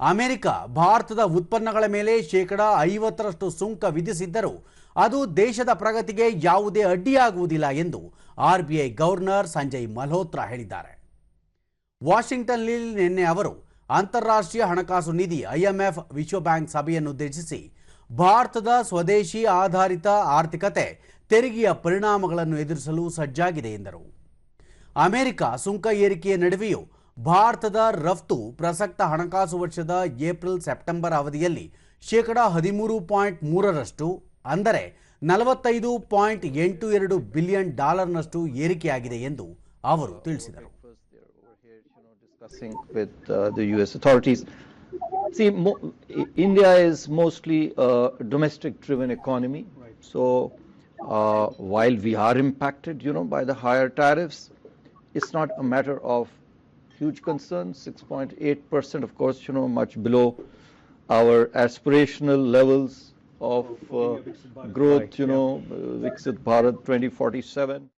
America ಭಾರತದ ಉತ್ಪನ್ನಗಳ ಮೇಲೆ ಶೇಕಡ ಐವತ್ತರಷ್ಟು ಸುಂಕ ವಿಧಿಸಿದ್ದರೂ ಅದು ದೇಶದ ಪ್ರಗತಿಗೆ ಯಾವುದೇ ಅಡ್ಡಿಯಾಗುವುದಿಲ್ಲ ಎಂದು ಆರ್ಬಿಐ ಗವರ್ನರ್ ಸಂಜಯ್ ಮಲ್ಹೋತ್ರಾ ಹೇಳಿದ್ದಾರೆ. ವಾಷಿಂಗ್ಟನ್ನಲ್ಲಿ ನಿನ್ನೆ ಅವರು ಅಂತಾರಾಷ್ಟ್ರೀಯ ಹಣಕಾಸು ನಿಧಿ ಐಎಂಎಫ್ ವಿಶ್ವ ಬ್ಯಾಂಕ್ ಸಭೆಯನ್ನುದ್ದೇಶಿಸಿ ಭಾರತದ ಸ್ವದೇಶಿ ಆಧಾರಿತ ಆರ್ಥಿಕತೆ ತೆರಿಗೆಯ ಪರಿಣಾಮಗಳನ್ನು ಎದುರಿಸಲು ಸಜ್ಜಾಗಿದೆ ಎಂದರು. ಅಮೆರಿಕ ಸುಂಕ ಏರಿಕೆಯ ನಡುವೆಯೂ ಭಾರತದ ರಫ್ತು ಪ್ರಸಕ್ತ ಹಣಕಾಸು ವರ್ಷದ ಏಪ್ರಿಲ್ ಸೆಪ್ಟೆಂಬರ್ ಅವಧಿಯಲ್ಲಿ ಶೇಕಡ ಹದಿಮೂರು ಪಾಯಿಂಟ್ ಮೂರರಷ್ಟು ಅಂದರೆ ನಲವತ್ತೈದು ಪಾಯಿಂಟ್ ಎಂಟು ಎರಡು ಬಿಲಿಯನ್ ಡಾಲರ್ನಷ್ಟು ಏರಿಕೆಯಾಗಿದೆ ಎಂದು ಅವರು ತಿಳಿಸಿದರು uh. See, mo- India is mostly a domestic-driven economy. So, uh, while we are impacted, you know, by the higher tariffs, it's not a matter of huge concern. 6.8%, of course, you know, much below our aspirational levels of uh, growth, you know, uh, Viksit Bharat 2047.